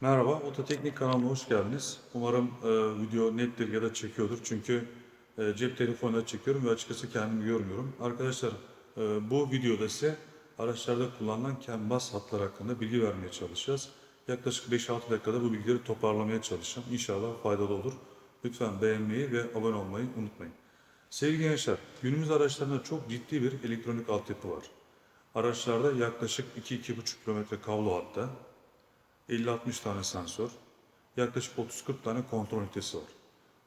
Merhaba, Ototeknik kanalına hoş geldiniz. Umarım e, video nettir ya da çekiyordur. Çünkü e, cep telefonuyla çekiyorum ve açıkçası kendimi görmüyorum. Arkadaşlar, e, bu videoda size araçlarda kullanılan CAN bus hatlar hakkında bilgi vermeye çalışacağız. Yaklaşık 5-6 dakikada bu bilgileri toparlamaya çalışacağım. İnşallah faydalı olur. Lütfen beğenmeyi ve abone olmayı unutmayın. Sevgili gençler, günümüz araçlarında çok ciddi bir elektronik altyapı var. Araçlarda yaklaşık 2-2,5 kilometre kablo hatta, 50-60 tane sensör, yaklaşık 30-40 tane kontrol ünitesi var.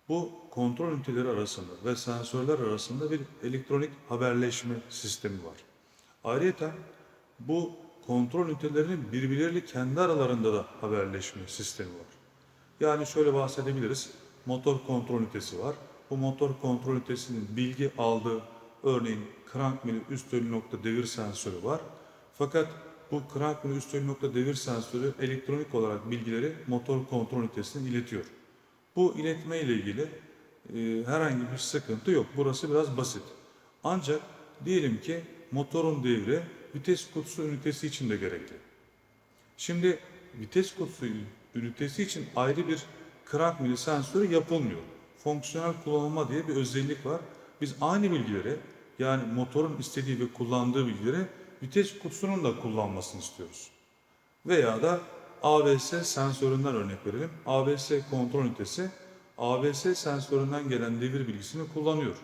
Bu kontrol üniteleri arasında ve sensörler arasında bir elektronik haberleşme sistemi var. Ayrıca bu kontrol ünitelerinin birbirleriyle kendi aralarında da haberleşme sistemi var. Yani şöyle bahsedebiliriz. Motor kontrol ünitesi var. Bu motor kontrol ünitesinin bilgi aldığı örneğin crank mili üst ölü nokta devir sensörü var. Fakat bu crank mili üst ölü nokta devir sensörü elektronik olarak bilgileri motor kontrol ünitesine iletiyor. Bu iletme ile ilgili e, herhangi bir sıkıntı yok. Burası biraz basit. Ancak diyelim ki motorun devri vites kutusu ünitesi için de gerekli. Şimdi vites kutusu ünitesi için ayrı bir crank mili sensörü yapılmıyor. Fonksiyonel kullanılma diye bir özellik var. Biz aynı bilgileri yani motorun istediği ve kullandığı bilgileri vites kutusunun da kullanmasını istiyoruz. Veya da ABS sensöründen örnek verelim. ABS kontrol ünitesi ABS sensöründen gelen devir bilgisini kullanıyor.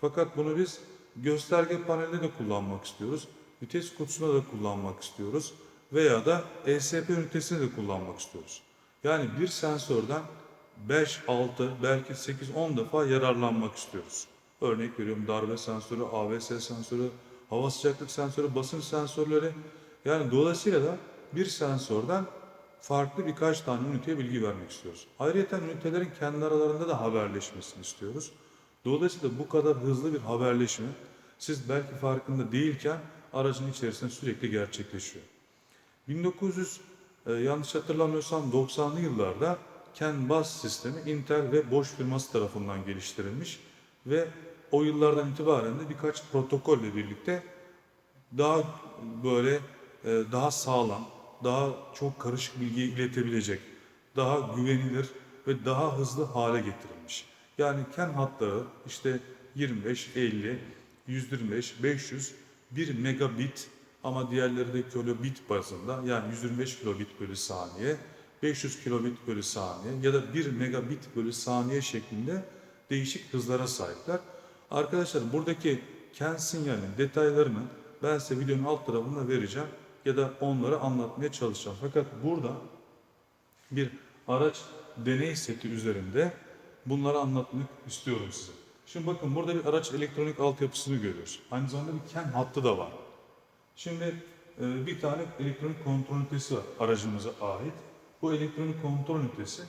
Fakat bunu biz gösterge panelinde de kullanmak istiyoruz. Vites kutusunda da kullanmak istiyoruz. Veya da ESP ünitesini de kullanmak istiyoruz. Yani bir sensörden 5, 6, belki 8, 10 defa yararlanmak istiyoruz. Örnek veriyorum darbe sensörü, ABS sensörü, hava sıcaklık sensörü, basınç sensörleri. Yani dolayısıyla da bir sensörden farklı birkaç tane üniteye bilgi vermek istiyoruz. Ayrıca ünitelerin kendi aralarında da haberleşmesini istiyoruz. Dolayısıyla bu kadar hızlı bir haberleşme siz belki farkında değilken aracın içerisinde sürekli gerçekleşiyor. 1900 e, yanlış hatırlamıyorsam 90'lı yıllarda CAN bus sistemi Intel ve Bosch firması tarafından geliştirilmiş ve o yıllardan itibaren de birkaç protokolle birlikte daha böyle e, daha sağlam, daha çok karışık bilgiyi iletebilecek, daha güvenilir ve daha hızlı hale getirilmiş. Yani CAN hatları işte 25, 50, 125, 500, 1 megabit ama diğerleri de kilobit bazında yani 125 kilobit bölü saniye, 500 kilobit bölü saniye ya da 1 megabit bölü saniye şeklinde değişik hızlara sahipler. Arkadaşlar buradaki CAN sinyalinin detaylarını ben size videonun alt tarafında vereceğim ya da onları anlatmaya çalışacağım. Fakat burada bir araç deney seti üzerinde bunları anlatmak istiyorum size. Şimdi bakın burada bir araç elektronik altyapısını görüyoruz. Aynı zamanda bir CAN hattı da var. Şimdi e, bir tane elektronik kontrol ünitesi var aracımıza ait. Bu elektronik kontrol ünitesi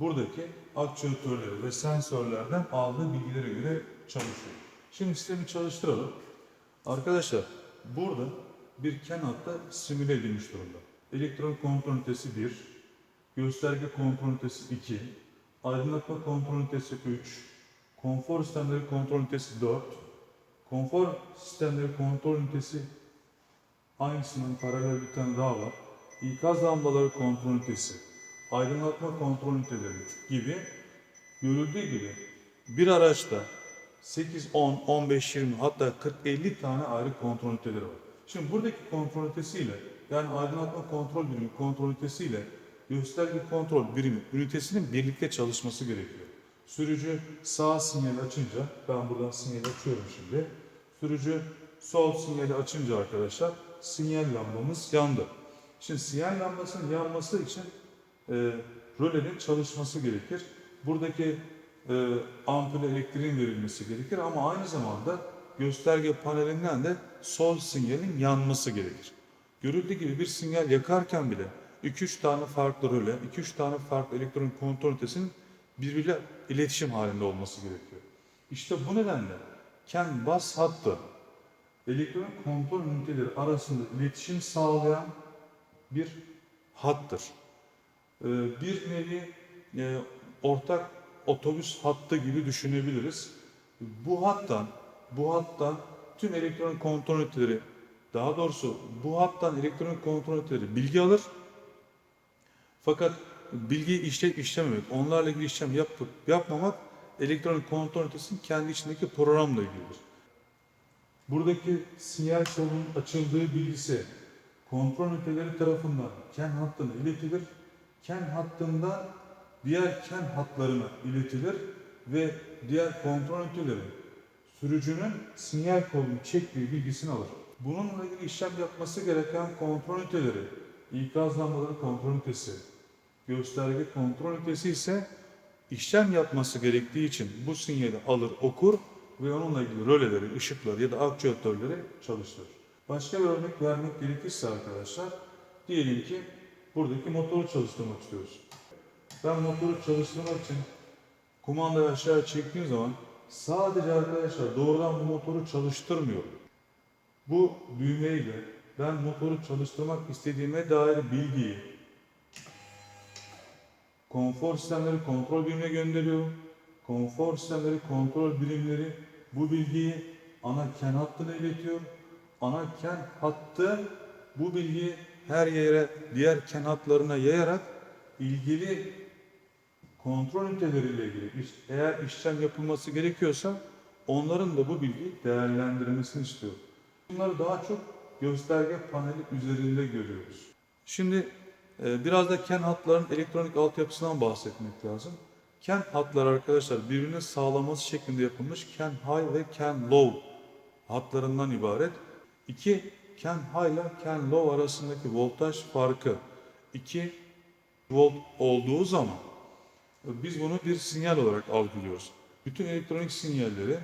buradaki akçüatörleri ve sensörlerden aldığı bilgilere göre çalışıyor. Şimdi sistemi çalıştıralım. Arkadaşlar burada bir CAN hatta simüle edilmiş durumda. Elektronik kontrol ünitesi 1, gösterge kontrol ünitesi 2, aydınlatma kontrol ünitesi 3, konfor sistemleri kontrol ünitesi 4, konfor sistemleri kontrol ünitesi aynısının paralel bir tane daha var. İkaz lambaları kontrol ünitesi, aydınlatma kontrol üniteleri gibi görüldüğü gibi bir araçta 8, 10, 15, 20 hatta 40-50 tane ayrı kontrol üniteleri var. Şimdi buradaki kontrol ünitesiyle yani aydınlatma kontrol birimi kontrol ünitesiyle gösterge kontrol birimi ünitesinin birlikte çalışması gerekiyor. Sürücü sağ sinyali açınca, ben buradan sinyali açıyorum şimdi. Sürücü sol sinyali açınca arkadaşlar sinyal lambamız yandı. Şimdi sinyal lambasının yanması için e, rölenin çalışması gerekir. Buradaki e, ampule elektriğin verilmesi gerekir ama aynı zamanda gösterge panelinden de sol sinyalin yanması gerekir. Görüldüğü gibi bir sinyal yakarken bile 2-3 tane farklı röle, 2-3 tane farklı elektronik kontrol ünitesinin birbiriyle iletişim halinde olması gerekiyor. İşte bu nedenle CAN bus hattı elektronik kontrol üniteleri arasında iletişim sağlayan bir hattır. Ee, bir nevi e, ortak otobüs hattı gibi düşünebiliriz. Bu hattan, bu hattan tüm elektronik kontrol üniteleri, daha doğrusu bu hattan elektronik kontrol üniteleri bilgi alır. Fakat bilgiyi işleyip işlememek, onlarla ilgili işlem yapıp yapmamak elektronik kontrol ünitesinin kendi içindeki programla ilgilidir. Buradaki sinyal kolunun açıldığı bilgisi kontrol üniteleri tarafından ken hattına iletilir. Ken hattından diğer ken hatlarına iletilir ve diğer kontrol üniteleri sürücünün sinyal kolunu çektiği bilgisini alır. Bununla ilgili işlem yapması gereken kontrol üniteleri, ikaz lambaları kontrol ünitesi, gösterge kontrol ünitesi ise işlem yapması gerektiği için bu sinyali alır, okur ve onunla ilgili röleleri, ışıkları ya da aktüatörleri çalıştırır. Başka bir örnek vermek gerekirse arkadaşlar, diyelim ki buradaki motoru çalıştırmak istiyoruz. Ben motoru çalıştırmak için kumandayı aşağı çektiğim zaman sadece arkadaşlar doğrudan bu motoru çalıştırmıyorum. Bu düğmeyle ben motoru çalıştırmak istediğime dair bilgiyi konfor sistemleri kontrol birimine gönderiyorum. Konfor sistemleri kontrol birimleri bu bilgiyi ana ken hattına iletiyor. Ana ken hattı bu bilgiyi her yere diğer ken hatlarına yayarak ilgili kontrol üniteleriyle ilgili eğer işlem yapılması gerekiyorsa onların da bu bilgiyi değerlendirmesini istiyor. Bunları daha çok gösterge paneli üzerinde görüyoruz. Şimdi e, biraz da ken hatların elektronik altyapısından bahsetmek lazım. Ken hatlar arkadaşlar birbirinin sağlaması şeklinde yapılmış ken high ve ken low hatlarından ibaret. İki ken high ile ken low arasındaki voltaj farkı 2 volt olduğu zaman biz bunu bir sinyal olarak algılıyoruz. Bütün elektronik sinyalleri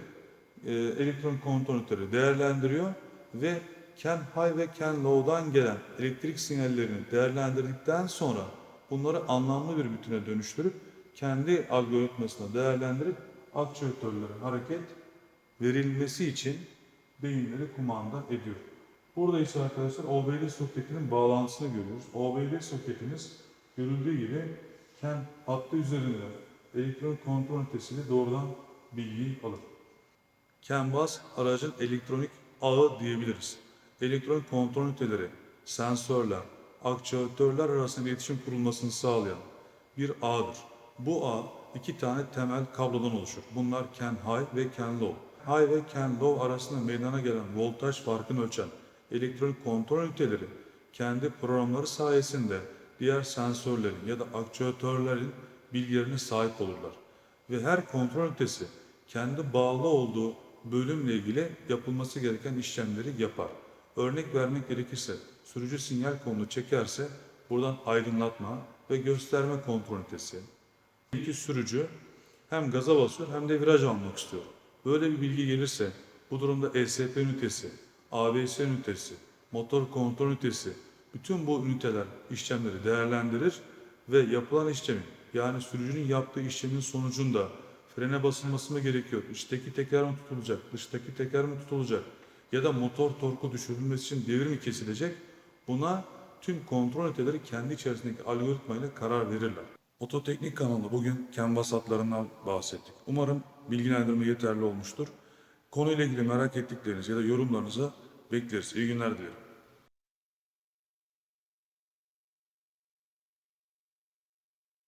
e, elektronik kontrol üniteleri değerlendiriyor ve Ken High ve Ken Low'dan gelen elektrik sinyallerini değerlendirdikten sonra bunları anlamlı bir bütüne dönüştürüp kendi algoritmasına değerlendirip aktüatörlere hareket verilmesi için beyinleri kumanda ediyor. Burada ise arkadaşlar OBD soketinin bağlantısını görüyoruz. OBD soketimiz görüldüğü gibi ken hattı üzerinde elektronik kontrol ünitesiyle doğrudan bilgiyi alır. CAN bus aracın elektronik ağı diyebiliriz. Elektronik kontrol üniteleri, sensörler, aktüatörler arasında iletişim kurulmasını sağlayan bir ağdır. Bu ağ iki tane temel kablodan oluşur. Bunlar CAN high ve CAN low. High ve CAN low arasında meydana gelen voltaj farkını ölçen elektronik kontrol üniteleri kendi programları sayesinde diğer sensörlerin ya da aktüatörlerin bilgilerine sahip olurlar ve her kontrol ünitesi kendi bağlı olduğu bölümle ilgili yapılması gereken işlemleri yapar. Örnek vermek gerekirse sürücü sinyal kolunu çekerse buradan aydınlatma ve gösterme kontrol ünitesi. İki sürücü hem gaza basıyor hem de viraj almak istiyor. Böyle bir bilgi gelirse bu durumda ESP ünitesi, ABS ünitesi, motor kontrol ünitesi bütün bu üniteler işlemleri değerlendirir ve yapılan işlemin yani sürücünün yaptığı işlemin sonucunda frene basılması mı gerekiyor? İçteki teker mi tutulacak? Dıştaki teker mi tutulacak? Ya da motor torku düşürülmesi için devir mi kesilecek? Buna tüm kontrol üniteleri kendi içerisindeki algoritmayla karar verirler. Ototeknik kanalında bugün canvas hatlarından bahsettik. Umarım bilgilendirme yeterli olmuştur. Konuyla ilgili merak ettikleriniz ya da yorumlarınızı bekleriz. İyi günler dilerim.